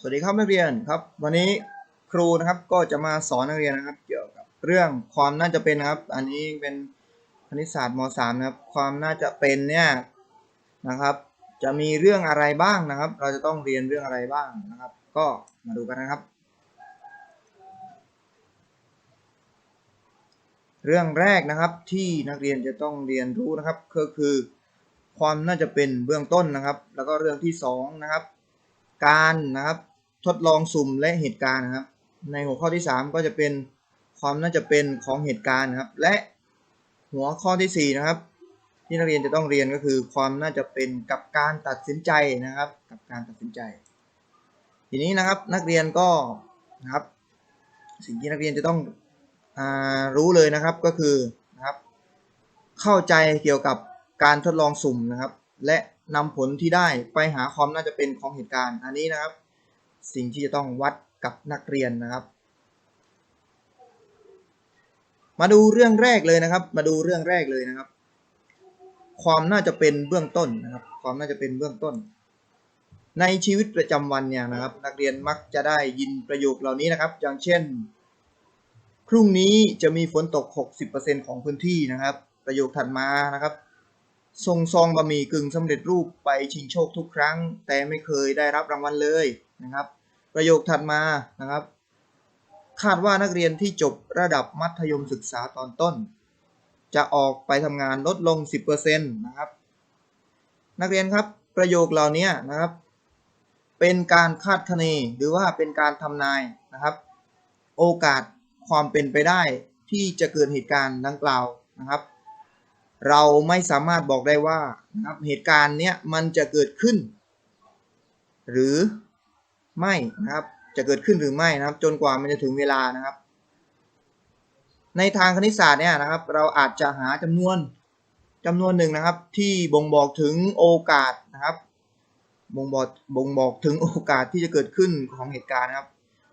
สวัสดีครับนักเรียนครับ วันนี้ครูนะครับก็จะมาสอนนักเรียนนะครับ เกี่ยวกับเรื่องความน่าจะเป็นนะครับ อันนี้เป็นคณิตศาสตร์ม .3 นะครับ ความน่าจะเป็นเนี่ยนะครับ จะมีเรื่องอะไรบ้างนะครับ เราจะต้องเรียนเรื่องอะไรบ้างนะครับ ก็มาดูกันนะครับ เรื่องแรกนะครับที่นักเรียนจะต้องเรียนรู้นะครับก็คือ ความน่าจะเป็นเบื้องต้นนะครับ แล้วก็เรื่องที่สองนะครับ การนะครับทดลองสุ่มและเหตุการณ์นะครับ ในหัวข้อที่ 3 ก็จะเป็นความน่าจะเป็นของเหตุการณ์นะครับ และหัวข้อทีสี่ 4 นะครับ ที่นักเรียนจะต้องเรียนก็คือ ความน่าจะเป็นกับการตัดสินใจนะครับ กับการตัดสินใจ ทีนี้นะครับนักเรียนก็นะครับ สิ่งที่นักเรียนจะต้องอรู้เลยนะครับก็คือนะครับ เข้าใจเกี่ยวกับการทดลองสุ่มนะครับ และ นำผลที่ได้ไปหาความน่าจะเป็นของเหตุการณ์ อันนี้นะครับ สิ่งที่จะต้องวัดกับนักเรียนนะครับ มาดูเรื่องแรกเลยนะครับ มาดูเรื่องแรกเลยนะครับ ความน่าจะเป็นเบื้องต้นนะครับ ความน่าจะเป็นเบื้องต้น ในชีวิตประจำวันเนี่ยนะครับ นักเรียนมักจะได้ยินประโยคเหล่านี้นะครับ อย่างเช่น พรุ่งนี้จะมีฝนตก 60%ของพื้นที่นะครับ ประโยคถัดมานะครับ ส่งซองบะหมี่กึ่งสำเร็จรูปไปชิงโชคทุกครั้ง แต่ไม่เคยได้รับรางวัลเลยนะครับ ประโยคถัดมานะครับ คาดว่านักเรียนที่จบระดับมัธยมศึกษาตอนต้น จะออกไปทำงานลดลง 10%นะครับ นักเรียนครับประโยคเหล่านี้นะครับ เป็นการคาดคะเนหรือว่าเป็นการทำนายนะครับ โอกาสความเป็นไปได้ที่จะเกิดเหตุการณ์ดังกล่าวนะครับ เราไม่สามารถบอกได้ว่านะครับเหตุการณ์เนี้ยมันจะเกิดขึ้น หรือไม่นะครับจะเกิดขึ้นหรือไม่นะครับ จนกว่ามันจะถึงเวลานะครับ ในทางคณิตศาสตร์เนี่ยนะครับ เราอาจจะหาจำนวนจำนวนหนึ่งนะครับ ที่บ่งบอกถึงโอกาสนะครับบ่งบอกบ่งบอกถึงโอกาสที่จะเกิดขึ้นของเหตุการณ์นะครับ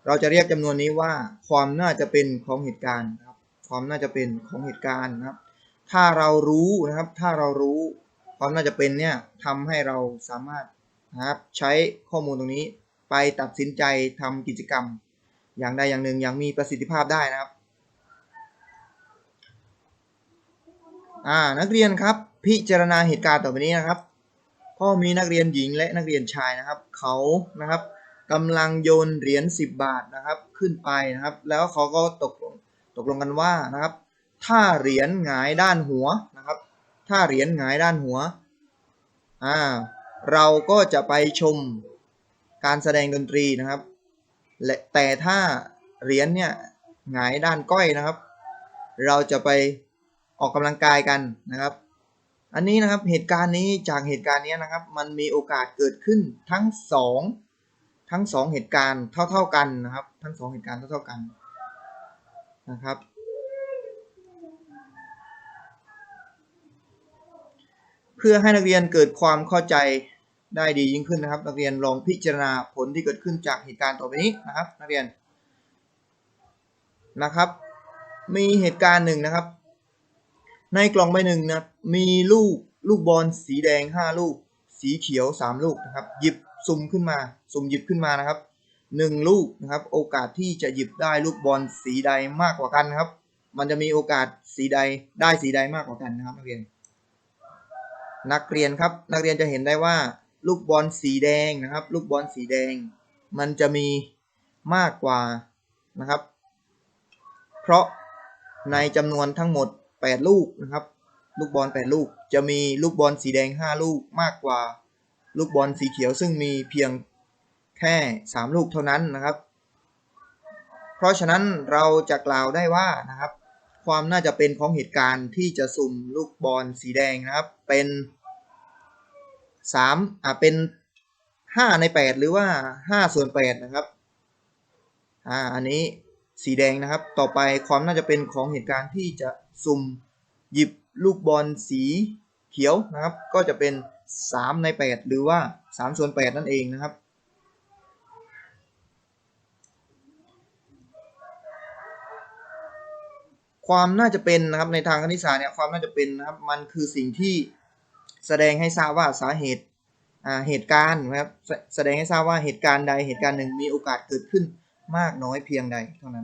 เราจะเรียกจำนวนนี้ว่าความน่าจะเป็นของเหตุการณ์นะครับ ความน่าจะเป็นของเหตุการณ์นะครับ ถ้าเรารู้นะครับ ถ้าเรารู้ความน่าจะเป็นเนี่ยทำให้เราสามารถนะครับใช้ข้อมูลตรงนี้ไปตัดสินใจทำกิจกรรม อย่างใดอย่างหนึ่งอย่างมีประสิทธิภาพได้นะครับอ่านักเรียนครับพิจารณาเหตุการณ์ต่อไปนี้นะครับพ่อมีนักเรียนหญิงและนักเรียนชายนะครับ เขานะครับกำลังโยนเหรียญ10 บาทนะครับขึ้นไปนะครับ แล้วเขาก็ตกลงตกลงกันว่านะครับ ถ้าเหรียญหงายด้านหัวนะครับ ถ้าเหรียญหงายด้านหัวอ่าเราก็จะไปชมการแสดงดนตรีนะครับและแต่ถ้าเหรียญเนี่ยหงายด้านก้อยนะครับ เราจะไปออกกำลังกายกันนะครับ อันนี้นะครับเหตุการณ์นี้จากเหตุการณ์นี้นะครับ มันมีโอกาสเกิดขึ้นทั้งสองทั้งสองเหตุการณ์เท่า ๆกันนะครับ ทั้งสองเหตุการณ์เท่า ๆกันนะครับ พื่อให้นักเรียนเกิดความเข้าใจได้ดียิ่งขึ้นนะครับ นักเรียนลองพิจารณาผลที่เกิดขึ้นจากเหตุการณ์ต่อไปนี้นะครับ นักเรียนนะครับ มีเหตุการณ์หนึ่งนะครับ ในกล่องใบหนึ่งนะมีลูกลูกบอลสีแดง 5 ลูก สีเขียว 3 ลูกนะครับ หยิบสุ่มขึ้นมา สุ่มหยิบขึ้นมานะครับหนึ่งลูกนะครับ โอกาสที่จะหยิบได้ลูกบอลสีใดมากกว่ากันนะครับ มันจะมีโอกาสสีใดได้สีใดมากกว่ากันนะครับนักเรียน นักเรียนครับ นักเรียนจะเห็นได้ว่า ลูกบอลสีแดงนะครับ ลูกบอลสีแดง มันจะมีมากกว่านะครับ เพราะในจำนวนทั้งหมด 8 ลูกนะครับ ลูกบอล 8 ลูก จะมีลูกบอลสีแดง 5 ลูกมากกว่า ลูกบอลสีเขียวซึ่งมีเพียงแค่ 3 ลูกเท่านั้นนะครับ เพราะฉะนั้นเราจะกล่าวได้ว่านะครับ ความน่าจะเป็นของเหตุการณ์ที่จะสุ่มลูกบอลสีแดงนะครับ เป็น 3อ่าเป็น5ใน8หรือว่า5ส่วน8นะครับอ่าอันนี้สีแดงนะครับ ต่อไปความน่าจะเป็นของเหตุการณ์ที่จะสุ่มหยิบลูกบอลสีเขียวนะครับ ก็จะเป็น3ใน8หรือว่า3ส่วน8นั่นเองนะครับความน่าจะเป็นนะครับในทางคณิตศาสตร์เนี่ยความน่าจะเป็นนะครับมันคือสิ่งที่ แสดงให้ทราบว่าสาเหตุเหตุการณ์นะครับแสดงให้ทราบว่าเหตุการณ์ใดเหตุการณ์หนึ่งมีโอกาสเกิดขึ้นมากน้อยเพียงใดเท่านั้น